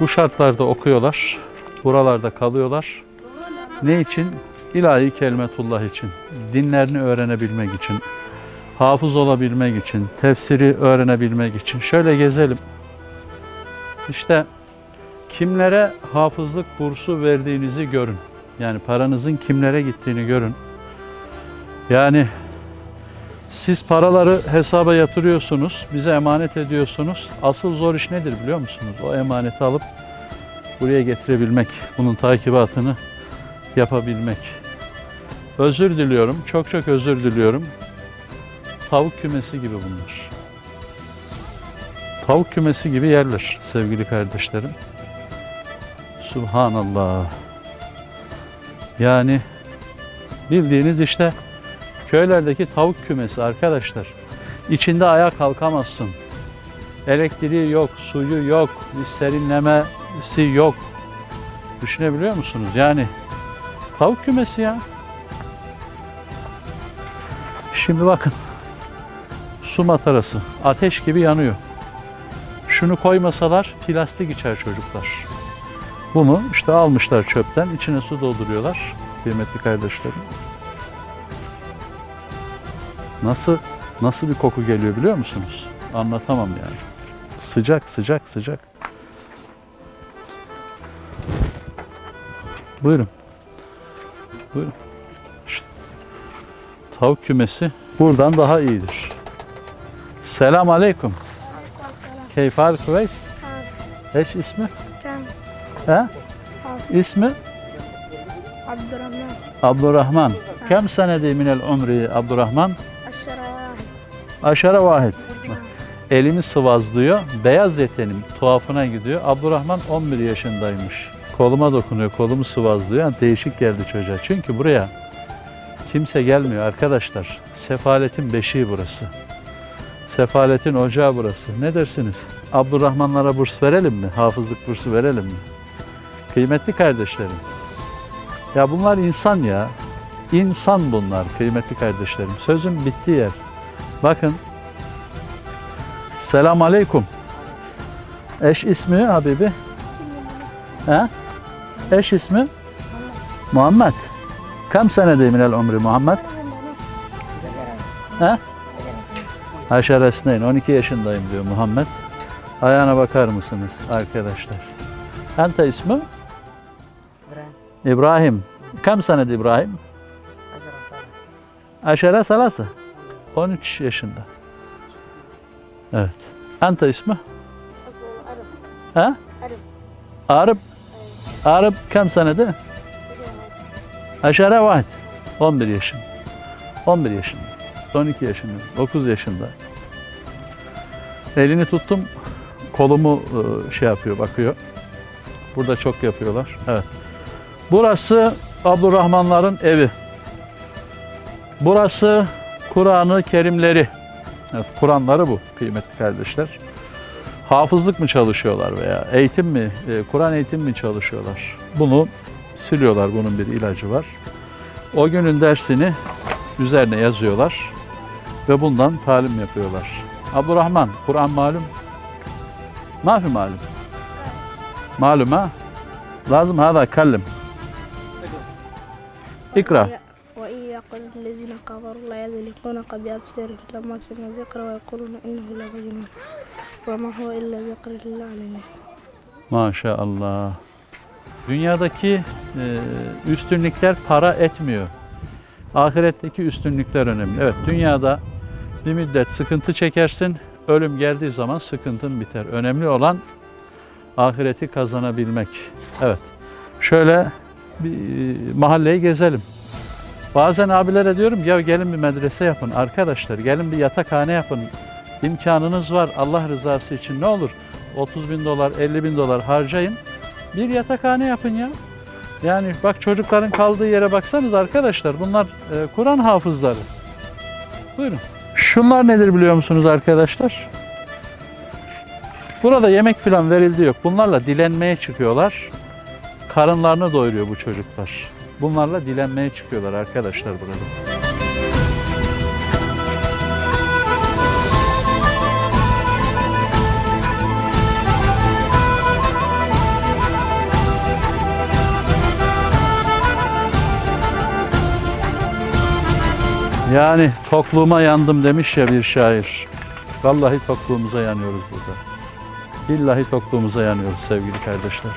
Bu şartlarda okuyorlar. Buralarda kalıyorlar. Ne için? İlahi kelimetullah için. Dinlerini öğrenebilmek için. Hafız olabilmek için. Tefsiri öğrenebilmek için. Şöyle gezelim. İşte kimlere hafızlık bursu verdiğinizi görün. Yani paranızın kimlere gittiğini görün. Yani siz paraları hesaba yatırıyorsunuz, bize emanet ediyorsunuz. Asıl zor iş nedir biliyor musunuz? O emaneti alıp buraya getirebilmek, bunun takibatını yapabilmek. Özür diliyorum, çok çok özür diliyorum. Tavuk kümesi gibi bunlar. Tavuk kümesi gibi yerler sevgili kardeşlerim. Subhanallah. Yani bildiğiniz işte köylerdeki tavuk kümesi arkadaşlar. İçinde ayağa kalkamazsın. Elektriği yok, suyu yok, bir serinlemesi yok. Düşünebiliyor musunuz? Yani tavuk kümesi ya. Şimdi bakın. Su matarası ateş gibi yanıyor. Şunu koymasalar plastik içer çocuklar. Bunu işte almışlar çöpten, içine su dolduruyorlar kıymetli kardeşlerim. Nasıl nasıl bir koku geliyor biliyor musunuz? Anlatamam yani. Sıcak sıcak sıcak. Buyurun. Buyurun. İşte. Tavuk kümesi buradan daha iyidir. Selam aleyküm. Keyif al Kuveyt. Eş ismi? Can. He? İsmi? Abdurrahman. Abdurrahman. Kem senedi minel umri Abdurrahman? Aşara vahid. Elimi sıvazlıyor. Beyaz yetenim tuhafına gidiyor. Abdurrahman 11 yaşındaymış. Koluma dokunuyor, kolumu sıvazlıyor. Yani değişik geldi çocuğa. Çünkü buraya kimse gelmiyor arkadaşlar. Sefaletin beşiği burası. Sefaletin ocağı burası. Ne dersiniz? Abdurrahmanlara burs verelim mi? Hafızlık bursu verelim mi? Kıymetli kardeşlerim. Ya bunlar insan ya. İnsan bunlar kıymetli kardeşlerim. Sözün bittiği yer. Bakın Selam aleyküm. Eş ismi Habibi? He? Eş ismi? Muhammed. Kam senede minel umri Muhammed? He? Haşer Esneyn, 12 yaşındayım diyor Muhammed. Ayağına bakar mısınız arkadaşlar? Ente ismi? İbrahim. Kam senede İbrahim? Aşere salası. 13 yaşında. Evet. Anta ismi? Ha? Arab. Arab? Arab kam senede? Aşara vaat. 11 yaşında. 11 yaşında. 12 yaşında. 9 yaşında. Elini tuttum. Kolumu e, şey yapıyor, bakıyor. Burada çok yapıyorlar. Evet. Burası Abdurrahmanların evi. Burası Kur'an-ı Kerimleri. Evet, Kur'anları bu kıymetli kardeşler. Hafızlık mı çalışıyorlar veya eğitim mi, e, Kur'an eğitim mi çalışıyorlar? Bunu siliyorlar, bunun bir ilacı var. O günün dersini üzerine yazıyorlar ve bundan talim yapıyorlar. Abdurrahman, Kur'an malum. Mafi malum. Malum ha? Lazım hada kallim. İkra. وإن يقل الذين كفروا لا يذلقونك بأبصارهم لما سمعوا ذكر ويقولون إنه لمجنون وما هو إلا ذكر للعالمين Maşallah. Dünyadaki e, üstünlükler para etmiyor. Ahiretteki üstünlükler önemli. Evet, dünyada bir müddet sıkıntı çekersin. Ölüm geldiği zaman sıkıntın biter. Önemli olan ahireti kazanabilmek. Evet. Şöyle bir e, mahalleyi gezelim. Bazen abilere diyorum ya gelin bir medrese yapın. Arkadaşlar gelin bir yatakhane yapın. İmkanınız var Allah rızası için ne olur 30 bin dolar 50 bin dolar harcayın. Bir yatakhane yapın ya. Yani bak çocukların kaldığı yere baksanız arkadaşlar bunlar e, Kur'an hafızları. Buyurun. Şunlar nedir biliyor musunuz arkadaşlar? Burada yemek falan verildi yok. Bunlarla dilenmeye çıkıyorlar. Karınlarını doyuruyor bu çocuklar. Bunlarla dilenmeye çıkıyorlar arkadaşlar burada. Yani tokluğuma yandım demiş ya bir şair. Vallahi tokluğumuza yanıyoruz burada. Billahi tokluğumuza yanıyoruz sevgili kardeşler.